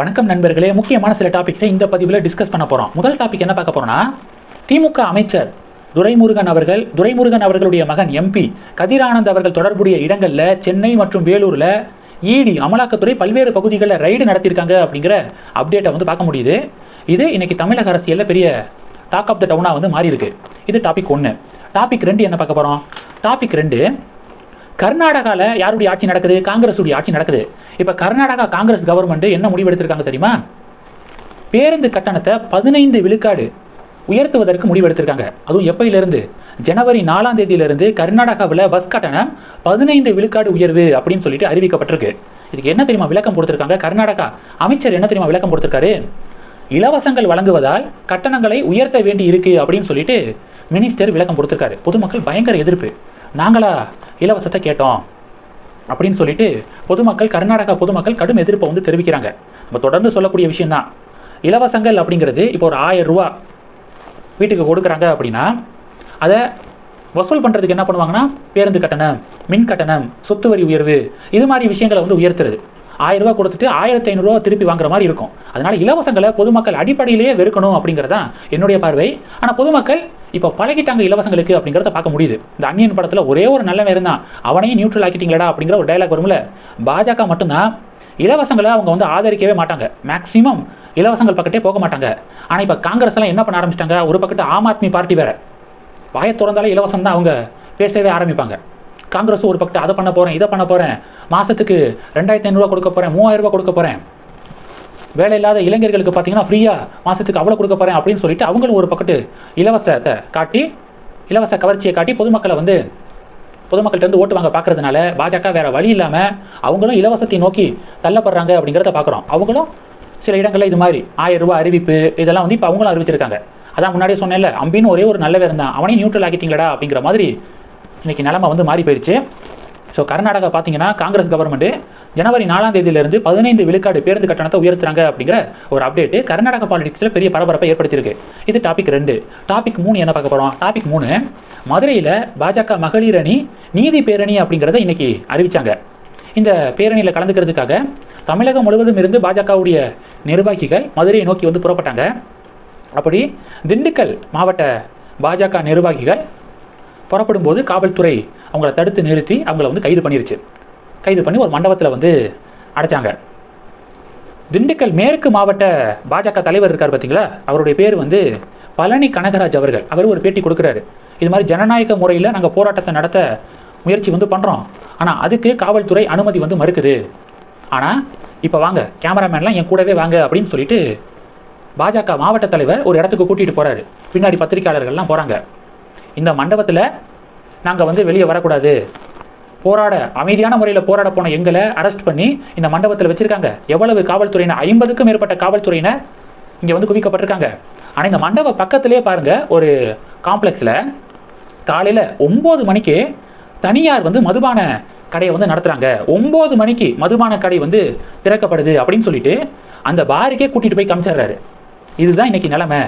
வணக்கம் நண்பர்களே. முக்கியமான சில டாபிக்ஸை இந்த பதிவில் டிஸ்கஸ் பண்ண போகிறோம் முதல் டாபிக் என்ன பார்க்க போகிறோம்னா திமுக அமைச்சர் துரைமுருகன் அவர்கள் துரைமுருகன் அவர்களுடைய மகன் எம்பி கதிரானந்த் அவர்கள் தொடர்புடைய இடங்களில் சென்னை மற்றும் வேலூரில் இடி அமலாக்கத்துறை பல்வேறு பகுதிகளில் ரைடு நடத்தியிருக்காங்க அப்படிங்கிற அப்டேட்டை வந்து பார்க்க முடியுது. இது இன்றைக்கி தமிழக அரசியலில் பெரிய டாக் ஆஃப் த டவுனாக வந்து மாறி இருக்கு இது டாபிக் ஒன்று டாபிக் ரெண்டு என்ன பார்க்க போகிறோம் டாபிக் ரெண்டு கர்நாடகாவில் யாருடைய ஆட்சி நடக்குது? காங்கிரஸுடைய ஆட்சி நடக்குது. இப்போ கர்நாடகா காங்கிரஸ் கவர்மெண்ட் என்ன முடிவெடுத்திருக்காங்க தெரியுமா? பேருந்து கட்டணத்தை பதினைந்து விழுக்காடு உயர்த்துவதற்கு முடிவெடுத்திருக்காங்க. அதுவும் எப்பையிலேருந்து? ஜனவரி நாலாம் தேதியிலிருந்து கர்நாடகாவில் பஸ் கட்டணம் பதினைந்து விழுக்காடு உயர்வு அப்படின்னு சொல்லிட்டு அறிவிக்கப்பட்டிருக்கு. இதுக்கு என்ன தெரியுமா விளக்கம் கொடுத்துருக்காங்க? கர்நாடகா அமைச்சர் என்ன தெரியுமா விளக்கம் கொடுத்துருக்காரு? இலவசங்கள் வழங்குவதால் கட்டணங்களை உயர்த்த வேண்டி இருக்கு அப்படின்னு சொல்லிட்டு மினிஸ்டர் விளக்கம் கொடுத்துருக்காரு. பொதுமக்கள் பயங்கர எதிர்ப்பு. நாங்களா இலவசத்தை கேட்டோம். அப்படின்னு சொல்லிட்டு பொதுமக்கள் கர்நாடகா பொதுமக்கள் கடும் எதிர்ப்பை வந்து தெரிவிக்கிறாங்க. நம்ம தொடர்ந்து சொல்லக்கூடிய விஷயம்தான். இலவசங்கள் அப்படிங்கிறது இப்போ ஒரு ஆயிரம் ரூபா வீட்டுக்கு கொடுக்குறாங்க அப்படின்னா அதை வசூல் பண்ணுறதுக்கு என்ன பண்ணுவாங்கன்னா பேருந்து கட்டணம் மின் கட்டணம் சொத்து வரி உயர்வு இது மாதிரி விஷயங்களை வந்து உயர்த்துறது. ஆயிரம் ரூபா கொடுத்துட்டு ஆயிரத்தி ஐநூறுரூவா திருப்பி வாங்குற மாதிரி இருக்கும். அதனால இலவசங்களை பொதுமக்கள் அடிப்படையிலேயே வெறுக்கணும் அப்படிங்கிறது தான் என்னுடைய பார்வை. ஆனால் பொதுமக்கள் இப்போ பழகிட்டாங்க இலவசங்களுக்கு அப்படிங்கிறத பார்க்க முடியுது. இந்த அந்நியன் படத்தில் ஒரே ஒரு நல்லவன் இருந்தான். அவனையும் நியூட்ரல் ஆக்கிட்டீங்களா அப்படிங்கிற ஒரு டைலாக் வரும்ல? பாஜக மட்டும்தான் இலவசங்களை அவங்க வந்து ஆதரிக்கவே மாட்டாங்க. மேக்ஸிமம் இலவசங்கள் பக்கத்தே போக மாட்டாங்க. ஆனால் இப்போ காங்கிரஸ் எல்லாம் என்ன பண்ண ஆரம்பிச்சிட்டாங்க? ஒரு பக்கத்து ஆம் ஆத்மி பார்ட்டி வேற. வாயை திறந்தாலே இலவசம் தான் அவங்க பேசவே ஆரம்பிப்பாங்க. காங்கிரஸும் ஒரு பக்கத்தை அதை பண்ண போகிறேன் இதை பண்ண போகிறேன் மாதத்துக்கு ரெண்டாயிரத்தி ஐநூறுரூவா கொடுக்க போகிறேன் மூவாயிரம் ரூபாய் கொடுக்க போகிறேன் வேலை இல்லாத இளைஞர்களுக்கு பார்த்தீங்கன்னா ஃப்ரீயாக மாதத்துக்கு அவ்வளோ கொடுக்க போகிறேன் அப்படின்னு சொல்லிட்டு அவங்களும் ஒரு பக்கத்து இலவசத்தை காட்டி இலவச கவர்ச்சியை காட்டி பொதுமக்களை வந்து பொதுமக்கள்கிட்ட ஓட்டு வாங்க பார்க்கறதுனால பாஜக வேற வழி இல்லாமல் அவங்களும் இலவசத்தை நோக்கி தள்ளப்படுறாங்க அப்படிங்கிறத பார்க்குறோம் அவங்களும் சில இடங்களில் இது மாதிரி ஆயிரம் ரூபாய் அறிவிப்பு இதெல்லாம் வந்து இப்போ அவங்களும் அறிவிச்சிருக்காங்க. அதான் முன்னாடியே சொன்னேன்ல அம்பின்னு ஒரே ஒரு நல்ல இருந்தான். அவனையும் நியூட்ரல் ஆக்கிட்டீங்களடா அப்படிங்கிற மாதிரி இன்றைக்கி நிலமை வந்து மாறி போயிடுச்சு ஸோ கர்நாடகா பார்த்தீங்கன்னா காங்கிரஸ் கவர்மெண்ட்டு ஜனவரி நாலாம் தேதியிலிருந்து பதினைந்து விழுக்காடு பேருந்து கட்டணத்தை உயர்த்துறாங்க அப்படிங்கிற ஒரு அப்டேட் கர்நாடகா பாலிடிக்ஸில் பெரிய பரபரப்பை ஏற்படுத்தியிருக்கு. இது டாபிக் ரெண்டு. டாபிக் மூணு என்ன பார்க்க போகிறோம் டாபிக் மூணு மதுரையில் பாஜக மகளிர் அணி நீதி பேரணி அப்படிங்கிறத இன்னைக்கு அறிவிச்சாங்க. இந்த பேரணியில் கலந்துக்கிறதுக்காக தமிழகம் முழுவதும் இருந்து பாஜகவுடைய நிர்வாகிகள் மதுரையை நோக்கி வந்து புறப்பட்டாங்க. அப்படி திண்டுக்கல் மாவட்ட பாஜக நிர்வாகிகள் புறப்படும் போது காவல்துறை அவங்கள தடுத்து நிறுத்தி அவங்கள வந்து கைது பண்ணிருச்சு. கைது பண்ணி ஒரு மண்டபத்தில் வந்து அடைச்சாங்க. திண்டுக்கல் மேற்கு மாவட்ட பாஜக தலைவர் இருக்கார் பார்த்தீங்களா அவருடைய பேர் வந்து பழனி கனகராஜ் அவர்கள். அவர் ஒரு பேட்டி கொடுக்குறாரு. இது மாதிரி ஜனநாயக முறையில் நாங்கள் போராட்டத்தை நடத்த முயற்சி வந்து பண்ணுறோம் ஆனால் அதுக்கு காவல்துறை அனுமதி வந்து மறுக்குது. ஆனால் இப்போ வாங்க கேமராமேன்லாம் என் கூடவே வாங்க அப்படின்னு சொல்லிட்டு பாஜக மாவட்ட தலைவர் ஒரு இடத்துக்கு கூட்டிகிட்டு போகிறாரு பின்னாடி பத்திரிக்கையாளர்கள்லாம் போகிறாங்க இந்த மண்டபத்தில் நாங்கள் வந்து வெளியே வரக்கூடாது. போராட அமைதியான முறையில் போராட போன எங்களை அரெஸ்ட் பண்ணி இந்த மண்டபத்தில் வச்சுருக்காங்க. எவ்வளவு காவல்துறையினர் ஐம்பதுக்கும் மேற்பட்ட காவல்துறையினர் இங்கே வந்து குவிக்கப்பட்டிருக்காங்க. ஆனால் இந்த மண்டப பக்கத்திலே பாருங்கள் ஒரு காம்ப்ளெக்ஸில் காலையில் ஒம்பது மணிக்கு தனியார் வந்து மதுபான கடையை வந்து நடத்துகிறாங்க ஒம்பது மணிக்கு மதுபான கடை வந்து திறக்கப்படுது அப்படின்னு சொல்லிட்டு அந்த பாருக்கே கூட்டிகிட்டு போய் காமிச்சிடுறாரு. இதுதான் இன்றைக்கி நிலமை.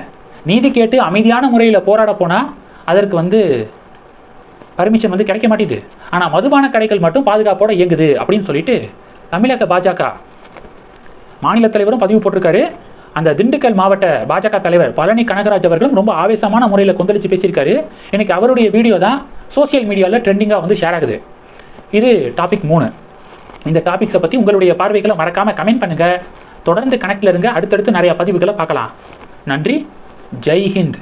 நீதி கேட்டு அமைதியான முறையில் போராட போனால் அதற்கு வந்து பர்மிஷன் வந்து கிடைக்க மாட்டேது ஆனால் மதுபான கடைகள் மட்டும் பாதுகாப்போடு இயங்குது அப்படின்னு சொல்லிட்டு தமிழக பாஜக மாநில தலைவரும் பதிவு போட்டிருக்காரு. அந்த திண்டுக்கல் மாவட்ட பாஜக தலைவர் பழனி கனகராஜ் அவர்களும் ரொம்ப ஆவேசமான முறையில் கொந்தளிச்சு பேசியிருக்காரு. எனக்கு அவருடைய வீடியோ தான் சோஷியல் மீடியாவில் ட்ரெண்டிங்காக வந்து ஷேர் ஆகுது. இது டாபிக் மூணு. இந்த டாபிக்ஸை பற்றி உங்களுடைய பார்வைகளை மறக்காமல் கமெண்ட் பண்ணுங்கள் தொடர்ந்து கனெக்டில் இருங்க. அடுத்தடுத்து நிறைய பதிவுகளை பார்க்கலாம். நன்றி. ஜெய்ஹிந்த்